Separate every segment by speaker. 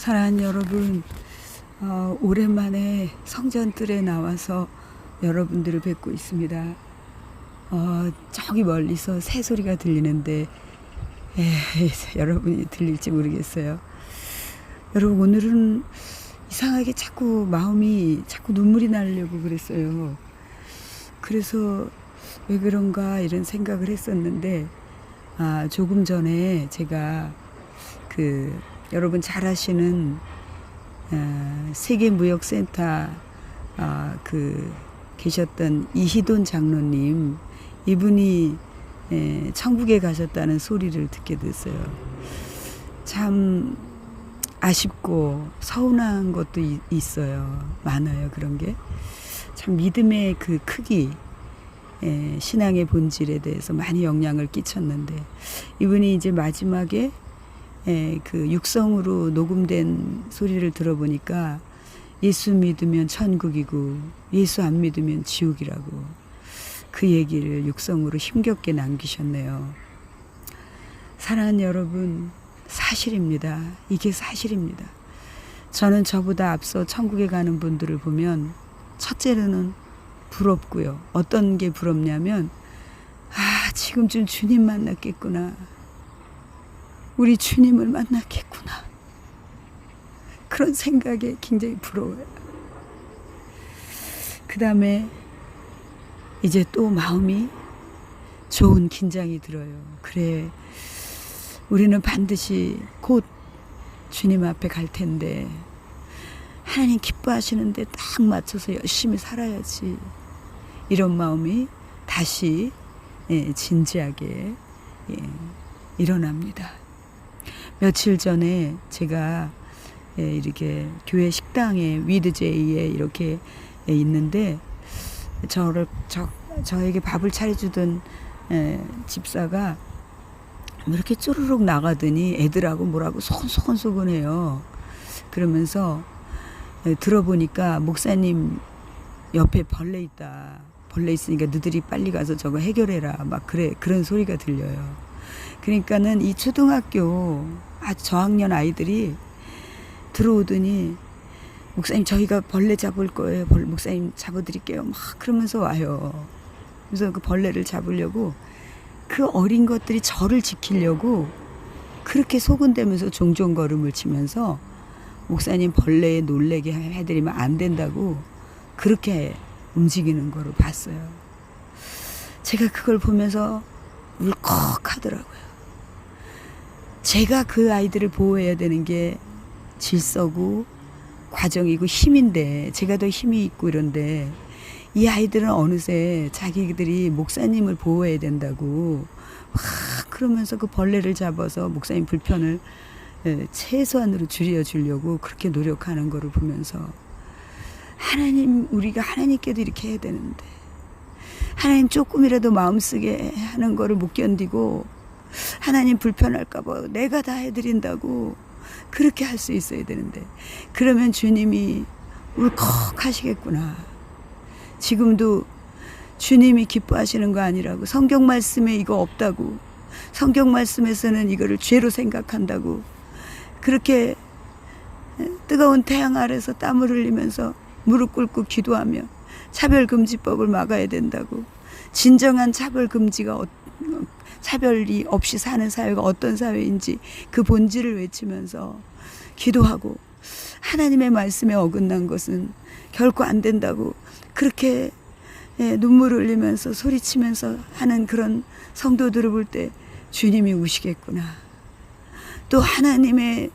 Speaker 1: 사랑하는 여러분, 어, 오랜만에 성전뜰에 나와서 여러분들을 뵙고 있습니다. 어, 저기 멀리서 새 소리가 들리는데, 에, 여러분이 들릴지 모르겠어요. 여러분, 오늘은 이상하게 자꾸 마음이 자꾸 눈물이 나려고 그랬어요. 그래서 왜 그런가 이런 생각을 했었는데, 아, 조금 전에 제가 그 여러분 잘 아시는 어, 세계무역센터 아, 그 계셨던 이희돈 장로님 이분이 에, 천국에 가셨다는 소리를 듣게 됐어요. 참 아쉽고 서운한 것도 이- 있어요. 많아요 그런 게. 참 믿음의 그 크기, 에, 신앙의 본질에 대해서 많이 영향을 끼쳤는데 이분이 이제 마지막에 에, 그 육성으로 녹음된 소리를 들어보니까 예수 믿으면 천국이고 예수 안 믿으면 지옥이라고 그 얘기를 육성으로 힘겹게 남기셨네요. 사랑하는 여러분, 사실입니다. 이게 사실입니다. 저는 저보다 앞서 천국에 가는 분들을 보면 첫째로는 부럽고요. 어떤 게 부럽냐면 아, 지금쯤 주님 만났겠구나. 우리 주님을 만났겠구나. 그런 생각에 굉장히 부러워요. 그 다음에 이제 또 마음이 좋은 긴장이 들어요. 그래, 우리는 반드시 곧 주님 앞에 갈 텐데, 하나님 기뻐하시는데 딱 맞춰서 열심히 살아야지. 이런 마음이 다시 예, 진지하게 예, 일어납니다. 며칠 전에 제가 예, 이렇게 교회 식당에 위드제이에 이렇게 예, 있는데 저를 저 저에게 밥을 차려주던 예, 집사가 뭐 이렇게 쪼르륵 나가더니 애들하고 뭐라고 소곤소곤소곤해요. 그러면서 예, 들어보니까 목사님 옆에 벌레 있다. 벌레 있으니까 너들이 빨리 가서 저거 해결해라. 막 그래 그런 소리가 들려요. 그러니까는 이 초등학교 아주 저학년 아이들이 들어오더니 목사님 저희가 벌레 잡을 거예요. 벌, 목사님 잡아드릴게요. 막 그러면서 와요. 그래서 그 벌레를 잡으려고 그 어린 것들이 저를 지키려고 그렇게 소근대면서 종종 걸음을 치면서 목사님 벌레에 놀래게 해드리면 안 된다고 그렇게 움직이는 거를 봤어요. 제가 그걸 보면서 울컥하더라고요. 제가 그 아이들을 보호해야 되는 게 질서고 과정이고 힘인데 제가 더 힘이 있고 이런데 이 아이들은 어느새 자기들이 목사님을 보호해야 된다고 막 그러면서 그 벌레를 잡아서 목사님 불편을 예, 최소한으로 줄여 주려고 그렇게 노력하는 거를 보면서 하나님 우리가 하나님께도 이렇게 해야 되는데 하나님 조금이라도 마음쓰게 하는 거를 못 견디고 하나님 불편할까봐 내가 다 해드린다고 그렇게 할 수 있어야 되는데. 그러면 주님이 울컥 하시겠구나. 지금도 주님이 기뻐하시는 거 아니라고. 성경 말씀에 이거 없다고. 성경 말씀에서는 이거를 죄로 생각한다고. 그렇게 뜨거운 태양 아래서 땀을 흘리면서 무릎 꿇고 기도하며 차별금지법을 막아야 된다고. 진정한 차별금지가 어- 차별이 없이 사는 사회가 어떤 사회인지 그 본질을 외치면서 기도하고 하나님의 말씀에 어긋난 것은 결코 안 된다고 그렇게 예, 눈물을 흘리면서 소리치면서 하는 그런 성도들을 볼 때 주님이 우시겠구나. 또 하나님의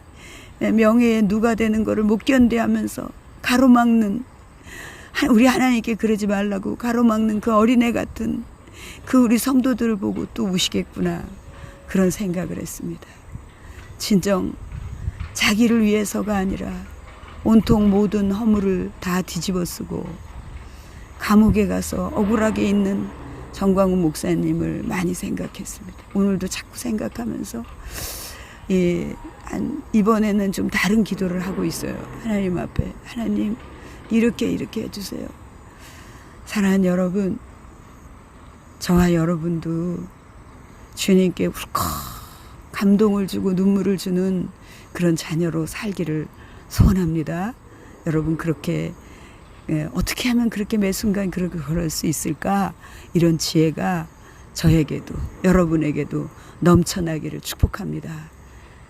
Speaker 1: 명예에 누가 되는 것을 못 견뎌하면서 가로막는 하- 우리 하나님께 그러지 말라고 가로막는 그 어린애 같은 그 우리 성도들을 보고 또 우시겠구나 그런 생각을 했습니다. 진정 자기를 위해서가 아니라 온통 모든 허물을 다 뒤집어 쓰고 감옥에 가서 억울하게 있는 정광훈 목사님을 많이 생각했습니다. 오늘도 자꾸 생각하면서 예, 한 이번에는 좀 다른 기도를 하고 있어요. 하나님 앞에 하나님 이렇게 이렇게 해주세요. 사랑하는 여러분, 저와 여러분도 주님께 울컥 감동을 주고 눈물을 주는 그런 자녀로 살기를 소원합니다. 여러분 그렇게 예, 어떻게 하면 그렇게 매 순간 그렇게 걸을 수 있을까? 이런 지혜가 저에게도 여러분에게도 넘쳐나기를 축복합니다.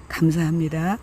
Speaker 1: 감사합니다.